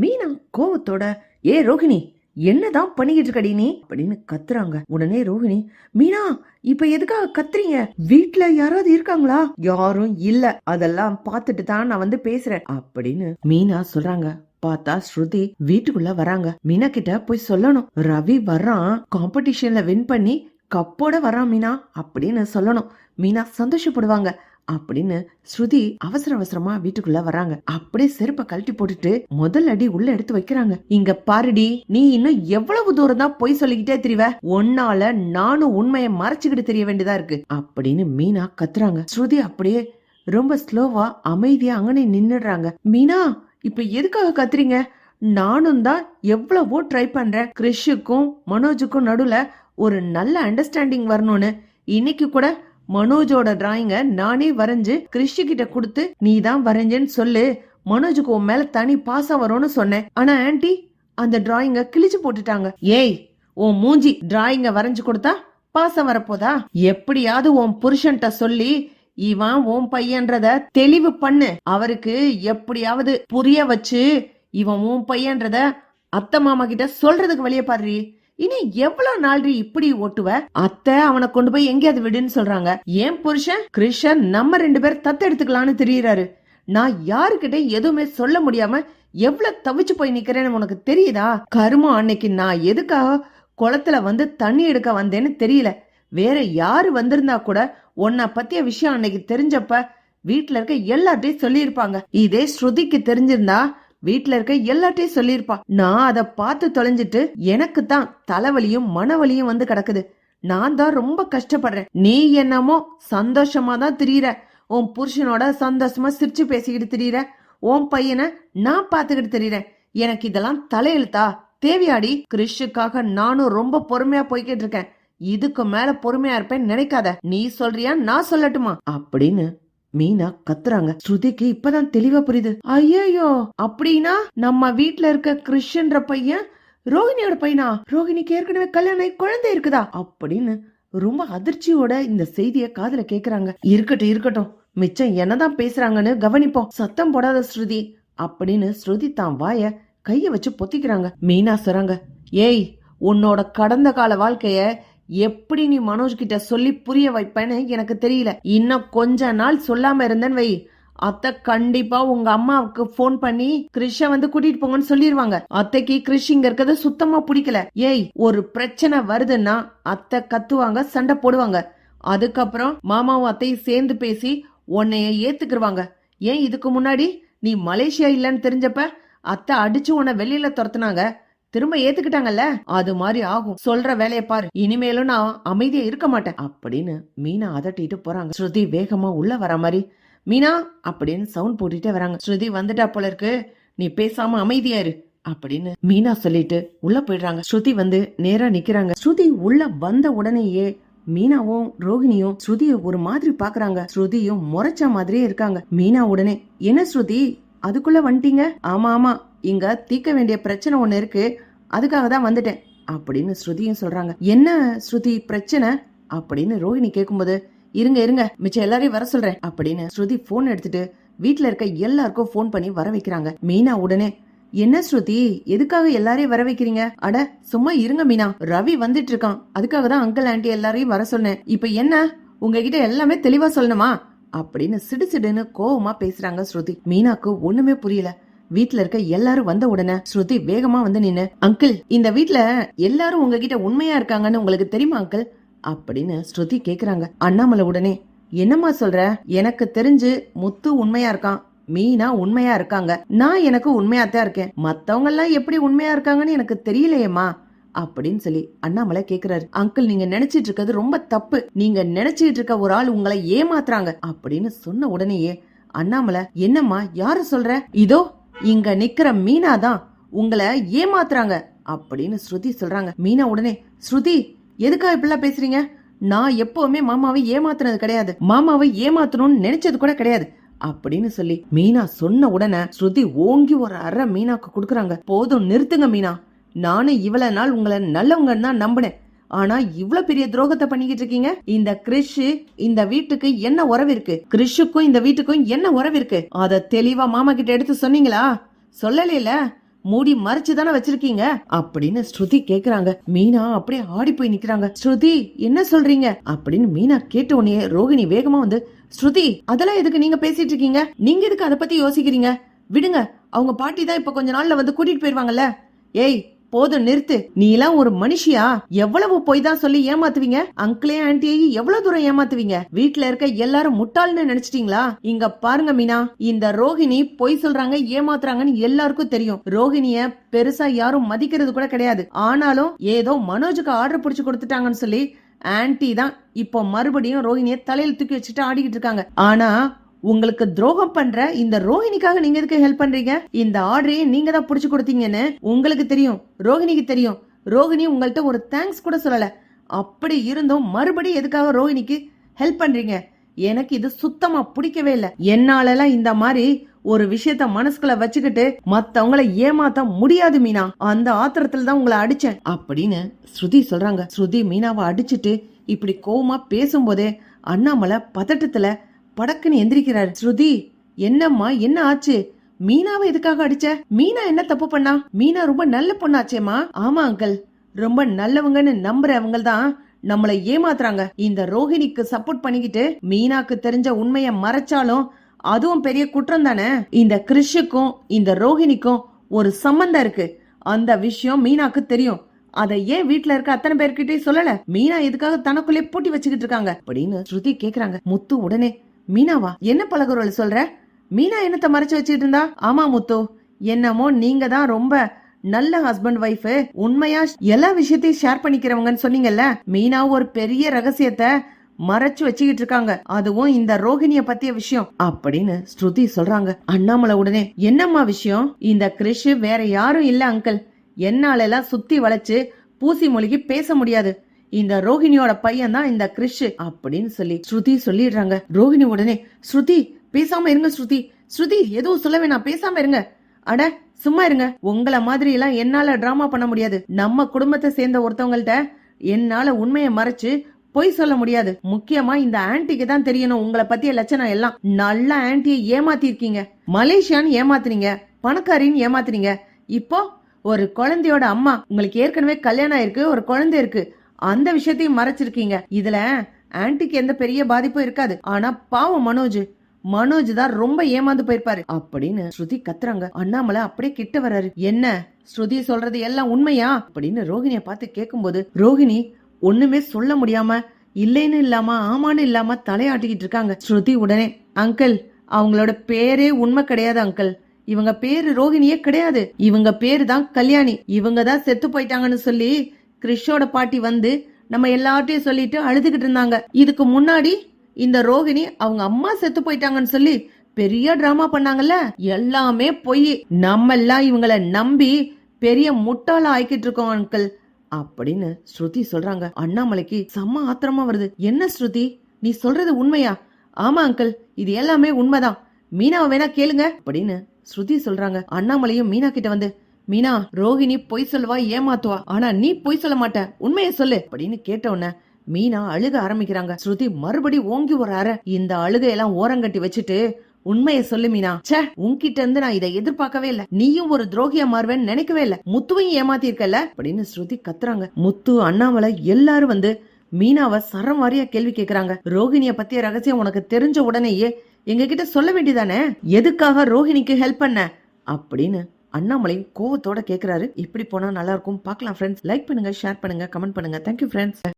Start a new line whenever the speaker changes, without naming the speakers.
மீனா கோவத்தோட ஏ ரோஹிணி என்னதான் பண்ணிக்கிட்டு இருக்கடி நீ? அப்படின்னு கத்துறாங்க. உடனே ரோஹிணி மீனா இப்ப எதுக்காக கத்துறீங்க? வீட்டுல யாராவது இருக்காங்களா? யாரும் இல்ல. அதெல்லாம் பார்த்துட்டு தான் நான் வந்து பேசுறேன். அப்படின்னு மீனா சொல்றாங்க. பார்த்தா ஸ்ருதி வீட்டுக்குள்ள வராங்க. மீனா கிட்ட போய் சொல்லணும். ரவி வர்றான். காம்படிஷன்ல வின் பண்ணி கப்போட வரான் மீனா. அப்படின்னு சொல்லணும். மீனா சந்தோஷப்படுவாங்க. அப்படின்னு ஸ்ருதி அவசர அவசரமா வீட்டுக்குள்ள வராங்க அப்படியே செருப்ப கழட்டி போட்டுட்டு முதல் அடி உள்ள எடுத்து வைக்கிறாங்க. இங்க பாருடி நீ இன்னும் எவ்வளவு தூரம் தான் பொய் சொல்லிக்கிட்டே தெரிவ? உன்னால நானும் உண்மையை மறைச்சுக்கிட்டு தெரிய வேண்டியதா இருக்கு. அப்படின்னு மீனா கத்துறாங்க. ஸ்ருதி அப்படியே ரொம்ப ஸ்லோவா அமைதியா அங்கனே நின்னுடுறாங்க. மீனா இப்ப எதுக்காக கத்துறீங்க? நானும் தான் எவ்வளவோ ட்ரை பண்றேன். கிறிஷுக்கும் மனோஜுக்கும் நடுவுல ஒரு நல்ல அண்டர்ஸ்டாண்டிங் வரணும்னு. இன்னைக்கு கூட மனோஜோட டிராயிங்க நானே வரைஞ்சு கிறிஷு கிட்ட கொடுத்து நீ தான் வரைஞ்சேன்னு சொல்லு. மனோஜுக்கு உன் மேல தனி பாசம் வரும்னு சொன்னேன். ஆனா ஆன்டி அந்த டிராயிங்க கிழிச்சு போட்டுட்டாங்க. ஏய் உன் மூஞ்சி டிராயிங்க வரைஞ்சு கொடுத்தா பாசம் வரப்போதா? எப்படியாவது உன் புருஷன்ட்ட சொல்லி இவன் உன் பையன்றத தெளிவு பண்ணு. அவருக்கு எப்படியாவது புரிய வச்சு இவன் உன் பையன்றத அத்தை மாமா கிட்ட சொல்றதுக்கு வழிய பாடுறீ இனி எவ்வளவு நாள் இப்படி ஓட்டுவ? அத்தை அவனை கொண்டு போய் எங்கேயாவது விடுன்னு சொல்றாங்க. ஏன் புருஷன்? கிருஷ்ணன் நம்ம ரெண்டு பேர் தத்து எடுத்துக்கலான்னு தெரியறாரு. நான் யாருக்கிட்ட எதுவுமே சொல்ல முடியாம எவ்வளவு தவிச்சு போய் நிக்கிறேன்னு உனக்கு தெரியுதா? கருமம் அன்னைக்கு நான் எதுக்காக குளத்துல வந்து தண்ணி எடுக்க வந்தேன்னு தெரியல. வேற யாரு வந்திருந்தா கூட உன்னை பத்திய விஷயம் அன்னைக்கு தெரிஞ்சப்ப வீட்டுல இருக்க எல்லார்ட்டையும் சொல்லியிருப்பாங்க. இதே ஸ்ருதிக்கு தெரிஞ்சிருந்தா வீட்ல இருக்க எல்லார்ட்டையும் சொல்லியிருப்பா. நான் அதை பார்த்து தொலைஞ்சிட்டு எனக்கு தான் தலைவலியும் மனவலியும் வந்து கிடக்குது. நான் தான் ரொம்ப கஷ்டப்படுறேன். நீ என்னமோ சந்தோஷமா தான் திரியற. உன் புருஷனோட சந்தோஷமா சிரிச்சு பேசிக்கிட்டு திரியற. உன் பையனை நான் பாத்துக்கிட்டு திரியறேன். எனக்கு இதெல்லாம் தலையெழுத்தா? தேவையாடி கிறிஷுக்காக நானும் ரொம்ப பொறுமையா போய்கிட்டு இருக்கேன். இதுக்கு மேல பொறுமையா இருப்பேன் நினைக்காத. நீ சொல்றியா? நான் சொல்லட்டுமா? அப்படின்னு மீனா கத்துறாங்க. ஸ்ருதிக்கு இப்பதான் தெளிவா புரியுது. ஐயோ அப்படின்னா நம்ம வீட்ல இருக்க கிறிஸ்டன்ற பையன் ரோஹிணியோட பையனா? ரோஹிணிக்கு ஏற்கனவே கல்யாணம் குழந்தை இருக்குதா? அப்படின்னு ரொம்ப அதிர்ச்சியோட இந்த செய்திய காதுல கேக்குறாங்க. இருக்கட்டும் இருக்கட்டும். மிச்சம் என்னதான் பேசுறாங்கன்னு கவனிப்போம். சத்தம் போடாத ஸ்ருதி. அப்படின்னு ஸ்ருதி தான் வாய கைய வச்சு பொத்திக்கிறாங்க. மீனா சொல்றாங்க ஏய் உன்னோட கடந்த கால வாழ்க்கைய எப்படி நீ மனோஜ் கிட்ட சொல்லி புரிய வைப்பேன்னு எனக்கு தெரியல. இன்னும் கொஞ்ச நாள் சொல்லாம இருந்தேன்னு வை. அத்தை கண்டிப்பா உங்க அம்மாவுக்கு ஃபோன் பண்ணி கிறிஷ வந்து கூட்டிட்டு போங்கன்னு சொல்லிருவாங்க. அத்தைக்கு கிறிஷ் இங்க இருக்கிறது சுத்தமா பிடிக்கல. ஏய் ஒரு பிரச்சனை வருதுன்னா அத்தை கத்துவாங்க சண்டை போடுவாங்க. அதுக்கப்புறம் மாமாவும் அத்தையும் சேர்ந்து பேசி உன்னைய ஏத்துக்கிருவாங்க. ஏன் இதுக்கு முன்னாடி நீ மலேசியா இல்லைன்னு தெரிஞ்சப்ப அத்தை அடிச்சு உன்னை வெளியில துரத்துனாங்க. திரும்ப ஏத்துக்கிட்டாங்கல்ல? அது மாதிரி ஆகும். சொல்ற வேலையை பாரு. இனிமேலும் நான் அமைதியா இருக்க மாட்டேன். அப்படின்னு மீனா அதட்டிட்டு போறாங்க. ஸ்ருதி வேகமா உள்ள வர மாதிரி. மீனா அப்படின்னு சவுண்ட் போட்டுட்டே வராங்க. ஸ்ருதி வந்துட்டா போல இருக்கு. நீ பேசாம அமைதியா இரு அப்படின்னு மீனா சொல்லிட்டு உள்ள போயிடுறாங்க. ஸ்ருதி வந்து நேரா நிக்கிறாங்க. ஸ்ருதி உள்ள வந்த உடனேயே மீனாவும் ரோகிணியும் ஸ்ருதிய ஒரு மாதிரி பாக்குறாங்க. ஸ்ருதியும் முறைச்ச மாதிரியே இருக்காங்க. மீனா உடனே என்ன ஸ்ருதி? அதுக்குள்ள வந்துட்டீங்க? ஆமா ஆமா. இங்கே தீர்க்க வேண்டிய பிரச்சனை ஒன்று இருக்கு. அதுக்காக தான் வந்துட்டேன். அப்படின்னு ஸ்ருதியும் சொல்றாங்க. என்ன ஸ்ருதி பிரச்சனை? அப்படின்னு ரோஹிணி கேட்கும்போது இருங்க இருங்க மிச்சம் எல்லாரையும் வர சொல்றேன் அப்படின்னு ஸ்ருதி போன் எடுத்துட்டு வீட்டில் இருக்க எல்லாருக்கும் ஃபோன் பண்ணி வர வைக்கிறாங்க. மீனா உடனே என்ன ஸ்ருதி எதுக்காக எல்லாரையும் வர வைக்கிறீங்க? அட சும்மா இருங்க மீனா. ரவி வந்துட்டு இருக்கான். அதுக்காக தான் அங்கிள் ஆண்டி எல்லாரையும் வர சொன்னேன். இப்போ என்ன? உங்ககிட்ட எல்லாமே தெளிவா சொல்லணுமா? அப்படின்னு சிடு சிடுன்னு கோவமா பேசுறாங்க ஸ்ருதி. மீனாக்கு ஒண்ணுமே புரியல. வீட்டுல இருக்க எல்லாரும் வந்த உடனே ஸ்ருதி வேகமா வந்து நின்னு அங்கிள் இந்த வீட்டுல எல்லாரும் உங்ககிட்ட உண்மையா இருக்காங்கன்னு உங்களுக்கு தெரியுமா அங்கிள்? அப்படின்னு ஸ்ருதி கேக்குறாங்க. அண்ணாமலை உடனே என்னம்மா சொல்ற? எனக்கு தெரிஞ்சு முத்து உண்மையா இருக்கான் மீனா உண்மையா இருக்காங்க. நான் எனக்கு உண்மையா தான் இருக்கேன். மத்தவங்க எல்லாம் எப்படி உண்மையா இருக்காங்கன்னு எனக்கு தெரியலையேம்மா அப்படின்னு சொல்லி அண்ணாமலை கேக்குறாரு. அங்கிள் நீங்க நினைச்சிட்டு இருக்கிறது ரொம்ப தப்பு. நீங்க நினைச்சிட்டு இருக்க ஒரு ஆள் உங்களை ஏமாத்துறாங்க அப்படின்னு சொன்ன உடனேயே அண்ணாமலை என்னம்மா யாரு சொல்ற? இதோ இங்க நிக்கிற மீனா தான் உங்களை ஏமாத்துறாங்க அப்படின்னு ஸ்ருதி சொல்றாங்க. மீனா உடனே ஸ்ருதி எதுக்காக இப்படிலாம் பேசுறீங்க? நான் எப்பவுமே மாமாவை ஏமாத்துனது கிடையாது. மாமாவை ஏமாத்தணும்னு நினைச்சது கூட கிடையாது. அப்படின்னு சொல்லி மீனா சொன்ன உடனே ஸ்ருதி ஓங்கி ஒரு அரை மீனாக்கு கொடுக்குறாங்க. போதும் நிறுத்துங்க மீனா. நானும் இவ்வளவு நாள் உங்களை நல்லவங்கன்னு தான் நம்பினேன். ஆனா இவ்வளவு பெரிய துரோகத்தை பண்ணிக்கிட்டு இருக்கீங்க? இந்த கிறிஷ் இந்த வீட்டுக்கு என்ன உறவு இருக்கு? கிறிஷுக்கும் இந்த வீட்டுக்கும் என்ன உறவு இருக்கு? அத தெளிவா மாமா கிட்ட எடுத்து சொன்னீங்களா? சொல்லலைல. மூடி மறைச்சு தானே வச்சிருக்கீங்க? அப்படின்னு ஸ்ருதி கேக்குறாங்க. மீனா அப்படியே ஆடி போய் நிக்கிறாங்க. ஸ்ருதி என்ன சொல்றீங்க? அப்படின்னு மீனா கேட்ட உடனே ரோகிணி வேகமா வந்து ஸ்ருதி அதெல்லாம் எதுக்கு நீங்க பேசிட்டு இருக்கீங்க? நீங்க எதுக்கு அதை பத்தி யோசிக்கிறீங்க? விடுங்க. அவங்க பாட்டி தான் இப்ப கொஞ்ச நாள்ல வந்து கூட்டிட்டு போயிருவாங்கல்ல. ஏய் போதும் நிறுத்து. நீ எல்லாம் ஒரு மனுஷியா? எவ்வளவு பொய் தான் சொல்லி ஏமாத்துவீங்க? அங்கிளே ஆன்டியையும் எவ்வளவு தூரம் ஏமாத்துவீங்க? வீட்டுல இருக்க எல்லாரும் முட்டாள்னு நினைச்சிட்டீங்களா? இங்க பாருங்க மீனா. இந்த ரோகிணி பொய் சொல்றாங்க ஏமாத்துறாங்கன்னு எல்லாருக்கும் தெரியும். ரோஹிணிய பெருசா யாரும் மதிக்கிறது கூட கிடையாது. ஆனாலும் ஏதோ மனோஜுக்கு ஆர்டர் பிடிச்சு கொடுத்துட்டாங்கன்னு சொல்லி ஆன்டி தான் இப்போ மறுபடியும் ரோஹிணிய தலையில தூக்கி வச்சுட்டு ஆடிக்கிட்டு இருக்காங்க. ஆனா உங்களுக்கு துரோகம் பண்ற இந்த ரோஹிணிக்காக நீங்க எதுக்கு ஹெல்ப் பண்றீங்க? இந்த ஆர்டரையே நீங்க தான் புடிச்சு கொடுத்தீங்கன்னு உங்களுக்கு தெரியும். ரோஹிணிக்கு தெரியும். ரோஹிணி உங்கள்ட்ட ஒரு தேங்க்ஸ் கூட சொல்லல. அப்படி இருந்தும் மறுபடியும் எதுக்காக ரோஹிணிக்கு ஹெல்ப் பண்றீங்க? எனக்கு இது சுத்தமா பிடிக்கவே இல்ல. என்னாலலாம் இந்த மாதிரி ஒரு விஷயத்த மனசுக்குள்ள வச்சுக்கிட்டு மத்தவங்கள ஏமாத்த முடியாது மீனா. அந்த ஆத்திரத்துல தான் உங்களை அடிச்சேன். அப்படின்னு ஸ்ருதி சொல்றாங்க. ஸ்ருதி மீனாவை அடிச்சிட்டு இப்படி கோவமா பேசும்போதே அண்ணாமலை பதட்டத்துல படக்குன்னு எந்திரிக்கிறாரு. ஸ்ருதி என்னம்மா என்ன ஆச்சு? மீனாவை எதுக்காக அடிச்ச? மீனா என்ன தப்பு பண்ணா? மீனா ரொம்ப நல்ல பொண்ணாச்சேம்மா. ஆமா அங்கிள். ரொம்ப நல்லவங்கன்னு நம்புறவங்க தான் நம்மளை ஏமாத்துறாங்க. இந்த ரோஹிணிக்கு சப்போர்ட் பண்ணிக்கிட்டு மீனாக்கு தெரிஞ்ச உண்மைய மறைச்சாலும் அதுவும் பெரிய குற்றம் தானே? இந்த கிறிஷுக்கும் இந்த ரோஹிணிக்கும் ஒரு சம்பந்தம் இருக்கு. அந்த விஷயம் மீனாக்கு தெரியும். அதை ஏன் வீட்டுல இருக்க அத்தனை பேர்கிட்டயும் சொல்லல? மீனா எதுக்காக தனக்குள்ளே பூட்டி வச்சுக்கிட்டு இருக்காங்க? அப்படின்னு ஸ்ருதி கேக்குறாங்க. முத்து உடனே மீனாவா? என்ன பழகுறவள் சொல்ற? மீனா என்னத்த மறைச்சு வச்சுட்டு இருந்தா ஆமா முத்து. என்னமோ நீங்க தான் ரொம்ப நல்ல ஹஸ்பண்ட் ஒய்ஃப் உண்மையா எல்லா விஷயத்தையும் ஷேர் பண்ணிக்கிறவங்கன்னு சொன்னீங்கல்ல? மீனா ஒரு பெரிய ரகசியத்தை மறைச்சு வச்சுக்கிட்டு இருக்காங்க. அதுவும் இந்த ரோகிணிய பத்திய விஷயம். அப்படின்னு ஸ்ருதி சொல்றாங்க. அண்ணாமலை உடனே என்னம்மா விஷயம்? இந்த கிறிஷ் வேற யாரும் இல்ல அங்கிள் என்னால எல்லாம் சுத்தி வளைச்சு பூசி மொழிகி பேச முடியாது. இந்த ரோஹிணியோட பையன் தான் இந்த கிறிஷ் அப்படின்னு சொல்லி ஸ்ருதி சொல்லிடுறாங்க. ரோஹிணி உடனே ஸ்ருதி பேசாம இருங்க ஸ்ருதி. ஸ்ருதி எதுவும் சொல்ல வேணாம். பேசாம இருங்க. அட சும்மா இருங்க. உங்களை மாதிரி எல்லாம் என்னால டிராமா பண்ண முடியாது. நம்ம குடும்பத்தை சேர்ந்த ஒருத்தவங்கள்ட்ட என்னால உண்மையை மறைச்சு பொய் சொல்ல முடியாது. முக்கியமா இந்த ஆன்டிக்கு தான் தெரியணும். உங்களை பத்திய லட்சணம் எல்லாம். நல்ல ஆன்ட்டியை ஏமாத்திருக்கீங்க. மலேசியான்னு ஏமாத்துனீங்க. பணக்காரின்னு ஏமாத்துனீங்க. இப்போ ஒரு குழந்தையோட அம்மா உங்களுக்கு ஏற்கனவே கல்யாணம் ஆயிருக்கு ஒரு குழந்தை இருக்கு. அந்த விஷயத்தையும் மறைச்சிருக்கீங்க. இதுல ஆன்டிக்கு எந்த பெரிய பாதிப்பும் இருக்காது. ஆனா பாவம் மனோஜ். மனோஜ் தான் ரொம்ப ஏமாந்து போயிருப்பாரு. அப்படின்னு ஸ்ருதி கத்துறாங்க. அண்ணாமலை அப்படியே கிட்ட வர்றாரு. என்ன? ஸ்ருதி சொல்றது எல்லாம் உண்மையா? அப்படின்னு ரோஹிணிய பார்த்து கேட்கும்போது ரோகிணி ஒண்ணுமே சொல்ல முடியாம இல்லைன்னு இல்லாம ஆமான்னு இல்லாம தலையாட்டிக்கிட்டு இருக்காங்க. ஸ்ருதி உடனே அங்கிள் அவங்களோட பேரே உண்மை கிடையாது அங்கிள். இவங்க பேரு ரோகிணியே கிடையாது. இவங்க பேரு தான் கல்யாணி. இவங்க தான் செத்து போயிட்டாங்கன்னு சொல்லி கிறிஷோட பாட்டி வந்து நம்ம எல்லார்ட்டையும் சொல்லிட்டு அழுதுகிட்டு இருந்தாங்க. இதுக்கு முன்னாடி இந்த ரோகிணி அவங்க அம்மா செத்து போயிட்டாங்கன்னு சொல்லி பெரிய டிராமா பண்ணாங்கல்ல? எல்லாமே பொய். நம்ம எல்லாம் இவங்கள நம்பி பெரிய முட்டாள ஆக்கிட்டு இருக்கோம் அங்கிள் அப்படின்னு ஸ்ருதி சொல்றாங்க. அண்ணாமலைக்கு செம்ம ஆத்திரமா வருது. என்ன ஸ்ருதி? நீ சொல்றது உண்மையா? ஆமா அங்கிள் இது எல்லாமே உண்மைதான். மீனாவை வேணா கேளுங்க அப்படின்னு ஸ்ருதி சொல்றாங்க. அண்ணாமலையும் மீனா கிட்ட வந்து மீனா ரோஹிணி பொய் சொல்லுவா ஏமாத்துவா. ஆனா நீ பொய் சொல்ல மாட்ட. உண்மையை சொல்லு அப்படின்னு கேட்ட உடனே மீனா அழுக ஆரம்பிக்கிறாங்க. ஸ்ருதி மறுபடி ஓங்கி ஒரு அறை இந்த அழுகையெல்லாம் ஓரங்கட்டி வச்சுட்டு உண்மையை சொல்லு மீனா. சே உன்கிட்ட இருந்து நான் இதை எதிர்பார்க்கவே இல்ல. நீயும் ஒரு துரோகியா மாறுவேன்னு நினைக்கவே இல்ல. முத்துவையும் ஏமாத்திருக்கல அப்படின்னு ஸ்ருதி கத்துறாங்க. முத்து அண்ணாமலை எல்லாரும் வந்து மீனாவை சரம் வாரியா கேள்வி கேக்குறாங்க. ரோஹிணிய பத்திய ரகசியம் உனக்கு தெரிஞ்ச உடனேயே எங்க கிட்ட சொல்ல வேண்டியதானே? எதுக்காக ரோஹிணிக்கு ஹெல்ப் பண்ண? அப்படின்னு அண்ணாமலை கோவத்தோட கேக்குறாரு. இப்படி போனா நல்லா இருக்கும். பார்க்கலாம் ஃப்ரெண்ட்ஸ் லைக் பண்ணுங்க ஷேர் பண்ணுங்க கமெண்ட் பண்ணுங்க. Thank you friends